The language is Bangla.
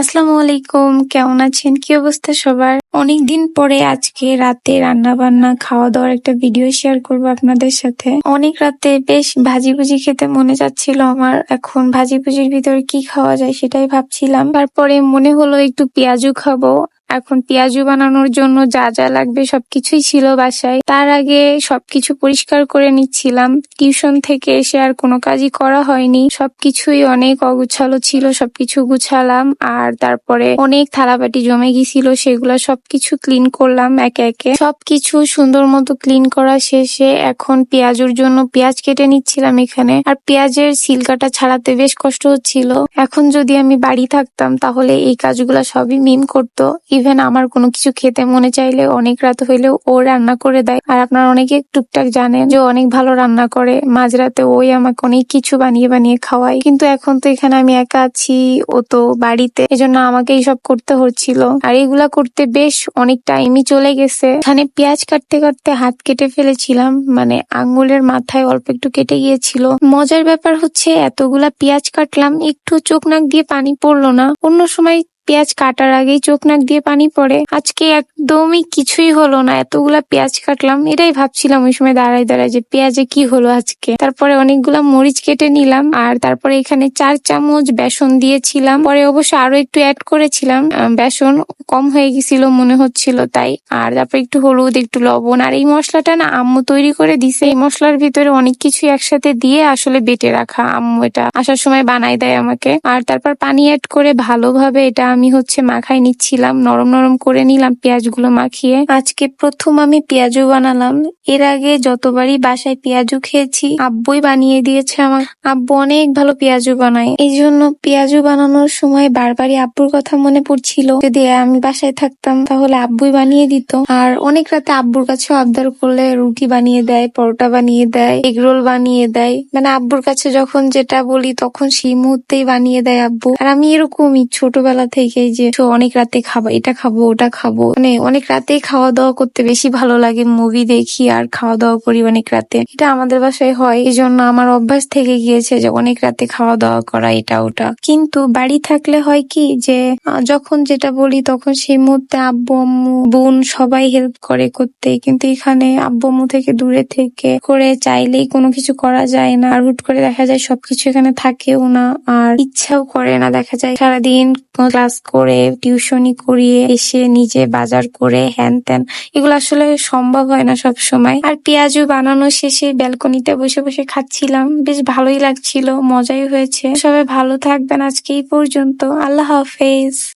আসসালামু আলাইকুম, কেমন আছেন? কি অবস্থা সবার? অনেকদিন পরে আজকে রাতে রান্না বান্না খাওয়া দাওয়ার একটা ভিডিও শেয়ার করব আপনাদের সাথে। অনেক রাতে বেশ ভাজি ভুজি খেতে মনে যাচ্ছিল আমার। এখন ভাজি ভুজির ভিতরে কি খাওয়া যায় সেটাই ভাবছিলাম। তারপরে মনে হলো একটু পেঁয়াজু খাব। এখন পেঁয়াজু বানানোর জন্য যা যা লাগবে সবকিছুই ছিল বাসায়। তার আগে সবকিছু পরিষ্কার করে নিচ্ছিলাম। টিউশন থেকে এসে আর কোনো কাজই করা হয়নি। সবকিছুই অনেক অগুছালো ছিল, সবকিছু গুছালাম। আর তারপরে অনেক থালাবাটি জমে গেছিল সেগুলো সবকিছু ক্লিন করলাম একে একে। সবকিছু সুন্দর মতো ক্লিন করা শেষে এখন পেঁয়াজুর জন্য পেঁয়াজ কেটে নিচ্ছিলাম এখানে। আর পেঁয়াজের সিলকাটা ছাড়াতে বেশ কষ্ট হচ্ছিল। এখন যদি আমি বাড়ি থাকতাম, তাহলে এই কাজগুলো সবই মিম করতো। ইভেন আমার কোনো কিছু খেতে মনে চাইলে অনেক রাত হইলেও ও রান্না করে দেয়। আর আপনারা অনেকে টুকটাক জানেন যে অনেক ভালো রান্না করে। মাঝরাতে ওই আমাকে অনেক কিছু বানিয়ে বানিয়ে খাওয়ায়। কিন্তু এখন তো এখানে আমি একা আছি, ও তো বাড়িতে। এজন্য আমাকে সব করতে হচ্ছিল। আর এগুলা করতে বেশ অনেক টাইমই চলে গেছে। এখানে পেঁয়াজ কাটতে কাটতে হাত কেটে ফেলেছিলাম। মানে আঙ্গুলের মাথায় অল্প একটু কেটে গিয়েছিল। মজার ব্যাপার হচ্ছে এতগুলা পেঁয়াজ কাটলাম, একটু চোখ নাক দিয়ে পানি পড়ল না। অন্য সময় পেঁয়াজ কাটার আগেই চোখ নাক দিয়ে পানি পড়ে। আজকে একদমই কিছুই হলো না। এতগুলা পেঁয়াজ কাটলাম, এটাই ভাবছিলাম ওই সময় দাঁড়াই দাঁড়ায় যে পেঁয়াজে কি হলো আজকে। তারপরে অনেকগুলা মরিচ কেটে নিলাম, আর তারপরে এখানে চার চামচ বেসন দিয়েছিলাম। পরে অবশ্য আরও একটু অ্যাড করেছিলাম বেসন কম হয়ে গেছিল মনে হচ্ছিল তাই। আর তারপর একটু হলুদ, একটু লবণ, আর এই মশলাটা না আম্মু তৈরি করে দিছে। এই মশলার ভিতরে অনেক কিছু একসাথে দিয়ে আসলে বেটে রাখা আম্মু এটা আসার সময় বানাই দেয় আমাকে। আর তারপর পানি অ্যাড করে ভালোভাবে এটা আমি হচ্ছে মাখাই নিচ্ছিলাম, নরম নরম করে নিলাম পেঁয়াজগুলো মাখিয়ে। আজকে প্রথম আমি পেঁয়াজু বানালাম। এর আগে যতবারই বাসায় পেঁয়াজু খেয়েছি, আব্বুই বানিয়ে দিয়েছে আমার। আব্বু অনেক ভালো পেঁয়াজু বানায়। এই জন্য পেঁয়াজু বানানোর সময় বারবারই আব্বুর কথা মনে পড়ছিল। যদি আমি বাসায় থাকতাম, তাহলে আব্বুই বানিয়ে দিত। আর অনেক রাতে আব্বুর কাছে আবদার করলে রুটি বানিয়ে দেয়, পরোটা বানিয়ে দেয় এগরোল বানিয়ে দেয়। মানে আব্বুর কাছে যখন যেটা বলি, তখন সেই মুহূর্তেই বানিয়ে দেয় আব্বু। আর আমি এরকমই ছোটবেলা থেকেই যে অনেক রাতে খাব, এটা খাব, ওটা খাব। মানে অনেক রাতে খাওয়া দাওয়া করতে বেশি ভালো লাগে মুভি দেখি আর খাওয়া দাওয়া করি অনেক রাতে। এটা আমাদের বাসায় হয়। এই জন্য আমার অভ্যাস থেকে গিয়েছে যে, অনেক রাতে খাওয়া দাওয়া করা, এটা, ওটা। কিন্তু বাড়ি থাকলে হয় কি যে যখন যেটা বলি তখন সেই মুহূর্তে আব্বু, আম্মু, বোন সবাই হেল্প করে করতে। কিন্তু এখানে আব্বু, আম্মু থেকে দূরে থেকে করে চাইলেই কোনো কিছু করা যায় না। আর হুট করে দেখা যায় সবকিছু এখানে থাকেও না, আর ইচ্ছাও করে না। দেখা যায় সারাদিন ক্লাস করে টিউশনি করিয়ে এসে নিজে বাজার করে, হ্যান ত্যান, এগুলো আসলে সম্ভব হয় না সব সময় আর পেঁয়াজু বানানো শেষে ব্যালকনিতে বসে বসে খাচ্ছিলাম। বেশ ভালোই লাগছিল, মজাই হয়েছে। সবাই ভালো থাকবেন আজকে এই পর্যন্ত। আল্লাহ হাফেজ।